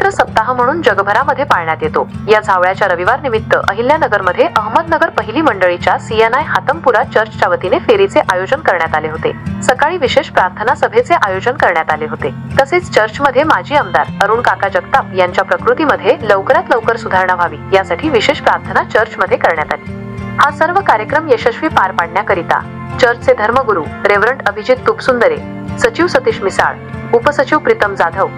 म्हणून जगभरामध्ये पाळण्यात येतो. या झावळ्याच्या रविवार निमित्त अहिल्यानगरमध्ये अहमदनगर पहिली मंडळीच्या सीएनआय हातमपुरा चर्चच्या वतीने फेरीचे आयोजन करण्यात आले होते. सकाळी विशेष प्रार्थना सभेचे आयोजन करण्यात आले होते. तसेच चर्चमध्ये माजी आमदार अरुण काका जगताप यांच्या प्रकृतीमध्ये लवकरात लवकर सुधारणा व्हावी यासाठी विशेष प्रार्थना चर्चमध्ये करण्यात आली. हा सर्व कार्यक्रम यशस्वी पार पाडण्याकरिता चर्चचे धर्मगुरू रेव्हरंट अभिजित तुपसुंदरे सचिव सतीश मिसाळ उपसचिव प्रीतम जाधव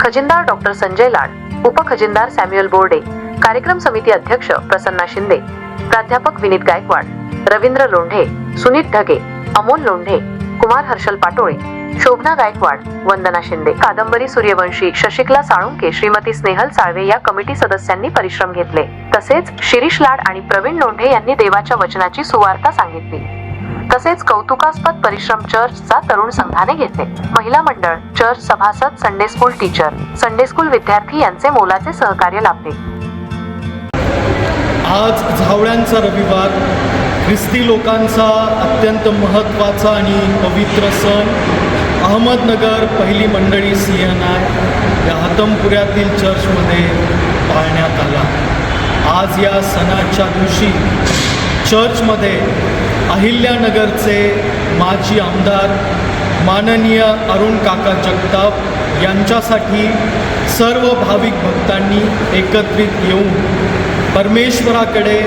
खजिनदार डॉक्टर संजय लाड उपखजिनदार सॅम्युअल बोर्डे कार्यक्रम समिती अध्यक्ष प्रसन्ना शिंदे प्राध्यापक विनीत गायकवाड रवींद्र लोंढे सुनीत ढगे अमोल लोंढे कुमार हर्षल पाटोळे शोभना गायकवाड वंदना शिंदे कादंबरी सूर्यवंशी शशिकला साळुंके श्रीमती स्नेहल साळवे या कमिटी सदस्यांनी परिश्रम घेतले. तसेच शिरीष लाड आणि प्रवीण लोंढे यांनी देवाच्या वचनाची सुवार्ता सांगितली. तसेच कौतुकास्पद परिश्रम चर्चचा तरुण संघाने घेतले. महिला मंडळ चर्च सभासद Sunday school teacher Sunday school विद्यार्थी यांचे मोलाचे सहकार्य लाभले. आज झावळ्यांचा रविवार. ख्रिस्ती लोकांचा अत्यंत महत्त्वाचा आणि पवित्र सण. अहमदनगर पहिली मंडळी सी एन आय या हतमपुऱ्यातील चर्चमध्ये पाळण्यात आला. आज या सणाच्या दिवशी चर्चमध्ये अहिल्यानगरचे माजी आमदार माननीय अरुण काका जगताप यांच्यासाठी सर्व भाविक भक्तांनी एकत्रित येऊन परमेश्वराकडे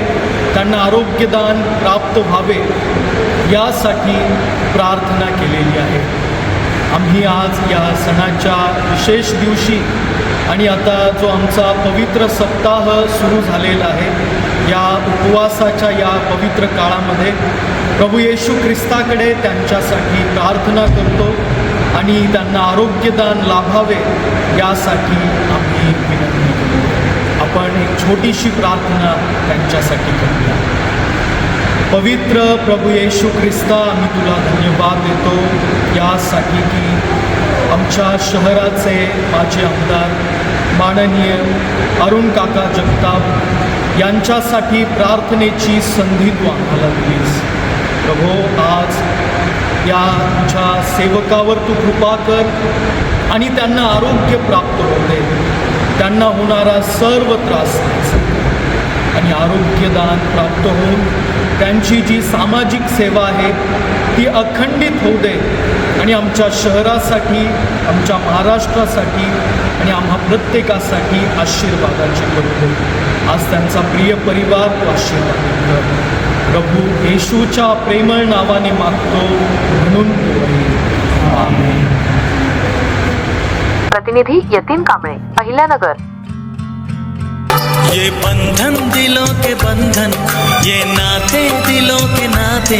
त्यांना आरोग्यदान प्राप्त व्हावे यासाठी प्रार्थना केलेली आहे. आम्ही आज या सणाच्या विशेष दिवशी आणि आता जो आमचा पवित्र सप्ताह सुरू झालेला आहे या उपवासाच्या या पवित्र काळामध्ये प्रभू येशू ख्रिस्ताकडे त्यांच्यासाठी प्रार्थना करतो आणि त्यांना आरोग्यदान लाभावे यासाठी आम्ही विनंती करतो आपण एक छोटीशी प्रार्थना त्यांच्यासाठी करूया. पवित्र प्रभू येशू ख्रिस्ता आम्ही तुला धन्यवाद देतो. यासाठी की आमच्या शहराचे माजी आमदार माननीय अरुण काका जगताप यांच्यासाठी प्रार्थनेची संधी तू आम्हाला दिलीस प्रभो आज या तुझ्या सेवकावर तू कृपा कर आणि त्यांना आरोग्य प्राप्त होऊ दे. त्यांना होणारा सर्व त्रास आणि आरोग्यदान प्राप्त होऊन त्यांची जी सामाजिक सेवा आहे ती अखंडित होऊ दे. आणि आमच्या शहरासाठी आमच्या महाराष्ट्रासाठी आणि आम्हा प्रत्येकासाठी आशीर्वादाची करू आज त्यांचा प्रिय परिवार तो आशीर्वाद कर प्रभू येशूच्या प्रेमळ नावाने मागतो म्हणून. प्रतिनिधी यतीन कांबळे अहिल्यानगर ये बंधन दिलों के बंधन ये नाते दिलों के नाते।